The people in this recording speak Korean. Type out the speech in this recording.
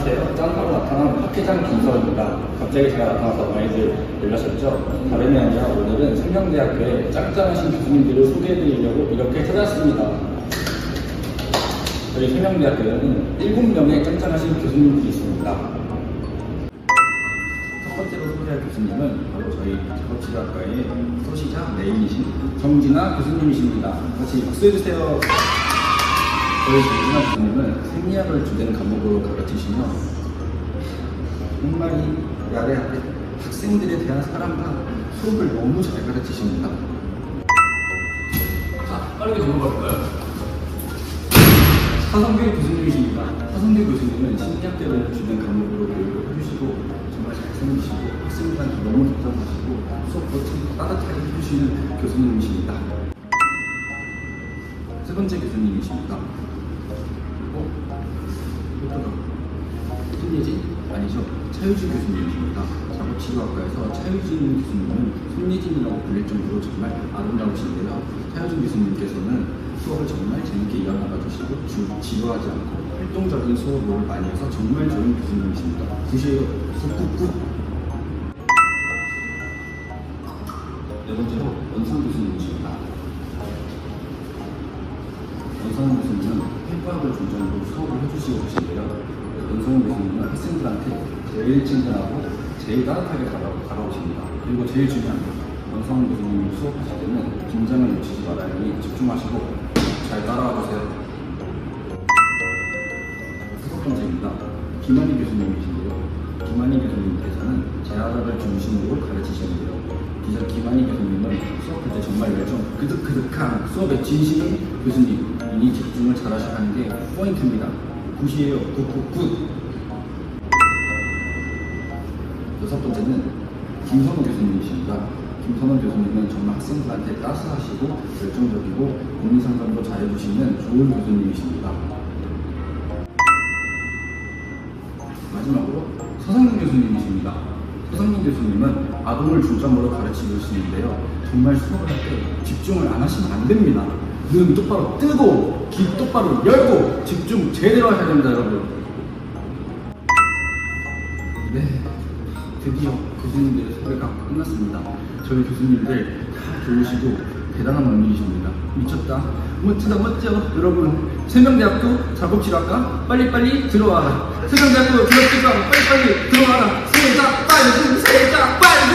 안녕하세요. 짱하고 나타난 학회장 김서입니다. 갑자기 제가 나타나서 많이들 놀라셨죠? 다름이 아니라 오늘은 생명대학교의 짱짱하신 교수님들을 소개해드리려고 이렇게 찾았습니다. 저희 생명대학교에는 7명의 짱짱하신 교수님들이 있습니다. 첫 번째로 소개할 교수님은 바로 저희 작업치료학과의 소시자 메인이신 정진아 교수님이십니다. 같이 박수해주세요. 저희 정진아 교수님은 생리학을 주된 과목으로 가르치시며 정말 이 야래 학생들에 대한 사랑과 수업을 너무 잘 가르치십니다. 자, 빠르게 넘어갈까요? 하성규 교수님이십니다. 하성규 교수님은 심리학대를 주된 과목으로 교육을 해주시고 정말 잘생기시고 학생들한테 너무 답답하시고 수업도 참 따뜻하게 해주시는 교수님이십니다. 세 번째 교수님이십니다. 아니죠. 차유진 교수님이십니다. 작업치료학과에서 차유진 교수님은 손예진이라고 불릴 정도로 정말 아름다우신데요. 차유진 교수님께서는 수업을 정말 재밌게 이어나가 주시고 주, 지루하지 않고 활동적인 수업을 많이 해서 정말 좋은 교수님이십니다. 굿이에요. 굿굿굿. 네 번째로 원상 교수님이십니다. 원성 교수님은 폐과학을 중점으로 수업을 해주시고 계신데요. 원성 교수님은 학생들한테 제일 친근하고 제일 따뜻하게 다가, 다가오십니다. 그리고 제일 중요한 거, 원성 교수님이 수업하실 때는 긴장을 놓치지 말아야 하니 집중하시고 잘 따라와 주세요. 다섯 번째입니다. 김한희 교수님이신데요. 김한희 교수님께서는 재활학을 중심으로 가르치시는데요. 기자 김한희 교수님은 수업할 때 정말 열정 그득그득한 수업에 진심인 교수님이니 집중을 잘하셔야 하는 게 포인트입니다. 굿이에요. 굿 굿 굿. 여섯 번째는 김선호 교수님이십니다. 김선호 교수님은 정말 학생들한테 따스하시고 열정적이고 고민 상담도 잘해주시는 좋은 교수님이십니다. 마지막으로 서상민 교수님이십니다. 서상민 교수님은 아동을 중점으로 가르치고 계시는데요. 정말 수업을 할 때 집중을 안 하시면 안 됩니다. 눈 똑바로 뜨고 귀 똑바로 열고 집중 제대로 하셔야 됩니다, 여러분. 드디어 교수님들의 소개가 끝났습니다. 저희 교수님들 다 좋으시고 대단한 분들이십니다. 미쳤다. 멋지다, 멋져. 여러분, 세명대학교 작업치료학과 빨리빨리 들어와라. 세명대학교 작업치료학과 빨리빨리 들어와라. 세자 빨리, 세자 빨리.